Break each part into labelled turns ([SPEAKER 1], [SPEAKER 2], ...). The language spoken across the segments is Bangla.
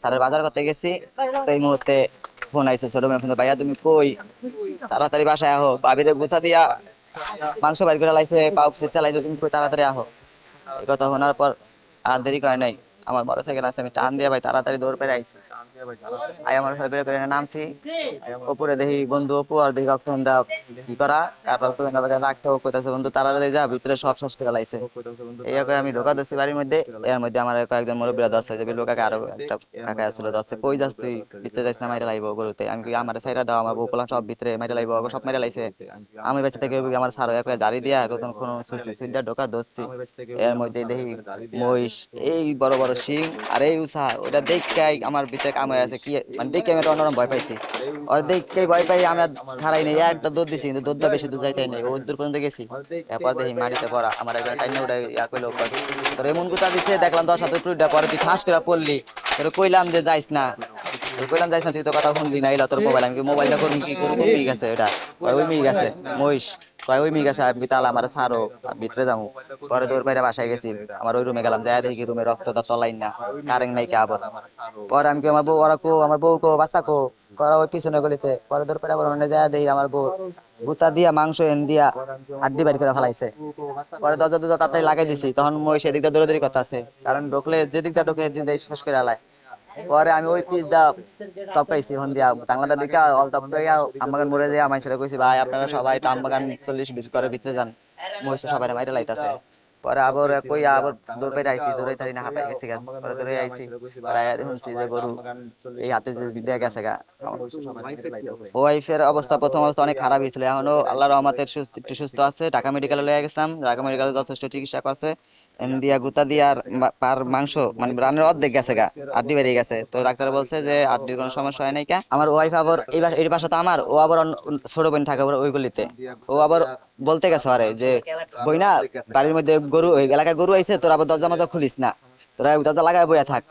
[SPEAKER 1] স্যারের বাজার করতে গেছি। তো এই মুহূর্তে ফোন আইছে, ছোট মেয়ে ভাইয়া তুমি কই? তাড়াতাড়ি বাসায় আহো। বাবিরে গুথা দিয়া মাংস বাইর করে লাইছে পাউ চালাইছে, তুমি কই তাড়াতাড়ি আহো। এই কথা শোনার পর আর দেরি করে নাই। আমার মোটর সাইকেল আছে, আমি টান দিয়ে ভাই তাড়াতাড়ি দৌড় পেরে আইছি। আই আমার সাইকেল করে নামছি। উপরে দেখি বন্ধু অপু আর দেখি রক্তম দা কি করা। তারপর তো রাখতে কইতাছে, বন্ধু, তাড়াতাড়ি যা, ভিতরে সব শেষ করে লাইছে। এই করে আমি ঢোকা দিচ্ছি বাড়ির মধ্যে। এর মধ্যে আমার কয়েকজন মুরব্বীরা দশ যে বিলু কাকা আরও একটা কাকা আসছিল দশ কই যাস তুই? ভিতরে যাস না, মাইরে লাইব গরুতে। আমি কি আমার সাইরা দাও, আমার বউপলা সব ভিতরে মাইরে লাইব সব মাইরে লাইছে। আমি বেঁচে থেকে আমার সার এক জারি দিয়া তখন কোন সুইডা ঢোকা দোষছি এর মধ্যে দেখি মহিষ, এই বড় বড় শিং আর এই উষা ওটা দেখে আমার ভিতরে কামড়ে আছে। কি মানে দেখে আমি অন্যরকম ভয় পাইছি। ওর দেখে ভয় পাই, আমি আর খারাই নেই। একটা দুধ দিছি, কিন্তু দুধটা বেশি দুধ যাইতে নেই। ও দূর পর্যন্ত গেছি। এরপর দেখি মাটিতে পড়া, আমার একজন টাইনে ওটা ইয়া করল তোর এমন কোথা দিছে, দেখলাম দশ হাতে টুইটা পরে তুই ঠাস করে পড়লি। তোর কইলাম যে যাইস না। কইলাম যাইস না তুই তো কথা শুনলি না এলা তোর মোবাইল। আমি মোবাইলটা করুন কি গেছে এটা? কয় ওই গেছে মহিষ। কয় ওই গেছে আমি তাহলে আমার সারো ভিতরে যাব পরে দৌড় বাইরে বাসায় গেছি। আমার ওই রুমে গেলাম যাই দেখি রুমে না নাই কে আবার। পরে আমি আমার বউ, ওরা কো, আমার বউ কো, বাচ্চা কো? করা ওই পিছনে গলিতে। পরে আবার মানে যাই দেখি, আমার বউ। দিয়া, মাংস এন দিয়া, হাড্ডি বাড়ি করে ফেলাইছে। পরে দরজা দরজা তাড়াতাড়ি লাগাই দিছি। তখন মই সেদিকটা দৌড়াদৌড়ি কথা আছে কারণ ঢুকলে যে দিকটা ঢুকে শেষ করে আলায়। পরে আমি ওই পিস দা টপাইছি হন দিয়া বাংলাদেশ দিকে অল টপ দিয়া আমবাগান মরে যায় আমার সেটা কইছি, ভাই, আপনারা সবাই আমবাগান চল্লিশ বিশ করে ভিতরে যান, মহিষে সবাই মাইরে লাইতাছে। পরে আবার কই আবার দৌড় পাইতে আইছি দৌড়াই তারি না হাঁপাই গেছি গা, পরে দৌড়ে আইছি, পরে আয়া শুনছি যে গরু এই হাতে যে দিয়ে গেছে গা ওয়াইফের অবস্থা, প্রথম অবস্থা অনেক খারাপ হয়েছিল, এখনও আল্লাহ রহমতের সুস্থ- সুস্থ আছে, ঢাকা মেডিকেলে লয়ে গেছিলাম, ঢাকা মেডিকেলে যথেষ্ট চিকিৎসা করছে। দিয়া গুতা দিয়ার পার মাংস মানে রানের অর্ধেক গেছে গা, আড্ডি বেরিয়ে গেছে। তো ডাক্তার বলছে যে, আড্ডির কোনো সমস্যা হয় নাই কা। আমার ওয়াইফ আবার এই এই বাসা তো আমার, ও আবার ছোট বোন থাকে ওই গলিতে। ও আবার বলতে গেছে আরে যে বই না বাড়ির মধ্যে গরু এলাকায় গরু আইছে, তোর আবার দরজা মজা খুলিস না। দরজা লাগায় বইয়া থাক।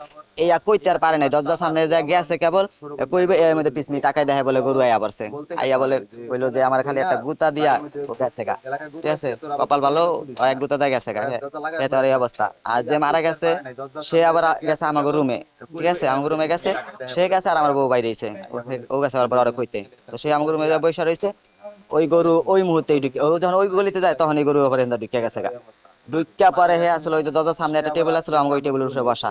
[SPEAKER 1] এই কইতে আর পারে নাই। দরজার সামনে গেছে কেবল কইবে, এর মধ্যে তাকাই দেখে বলে গরু আইয়া বলে যে আমার খালি একটা গুতা দিয়া ও গেছে গা। ঠিক আছে? কপাল ভালো? এক গুতা গেছে গা। এই অবস্থা। আর যে মারা গেছে, সে আবার গেছে আমাকে রুমে ঠিক আছে? আমার রুমে গেছে। সে গেছে আর আমার বউ বাইরে ও গেছে আবার বড় কইতে। তো সে আমার রুমে রইছে। ওই গরু ওই মুহূর্তে ও যখন ওই গলিতে যায় তখন এই গরু ওপরে ঢুকে গেছে গা। ঢুকা পরে হে আসলে ওই সামনে একটা টেবিল আসলো, আমাকে ওই বসা।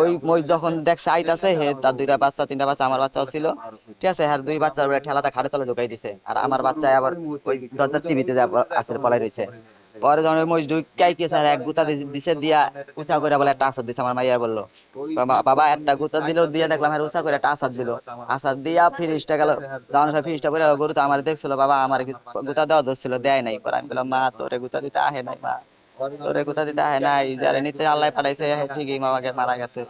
[SPEAKER 1] ওই মই যখন দেখছে, আইতাছে, হে তার দুইটা বাচ্চা, তিনটা বাচ্চা আমার বাচ্চাও ছিল। ঠিক আছে হ্যার দুই ঠেলাটা খাড়ে তলে ঢুকাই দিছে। আর আমার বাচ্চা আবার ওই দরজার চিবিতে যা আসলে পলাই রয়েছে পরে যখন ওই মহিষ ঢুকাই স্যার এক গুতা দিছে দিয়া উঁচা করে বলে একটা আসাদ দিছে, আমার মাইয়া বলল। বাবা, একটা গুতা দিল, দিয়ে দেখলাম হ্যাঁ উঁচা করে একটা আসাদ দিল। আসাদ দিয়া ফিরিসটা গেল। সময় ফিরিসটা বলে গরু তো আমার দেখছিল, বাবা, আমার গুতা দেওয়া ধরছিল দেয় নাই। পরে আমি বললাম, মা, তোরে গুতা দিতে আহে নাই, মা। তোরে কোথাও দিতে আহে নাই যারে নিতে আল্লাহ পাঠাইছে ঠিকই মামাকে মারা গেছে।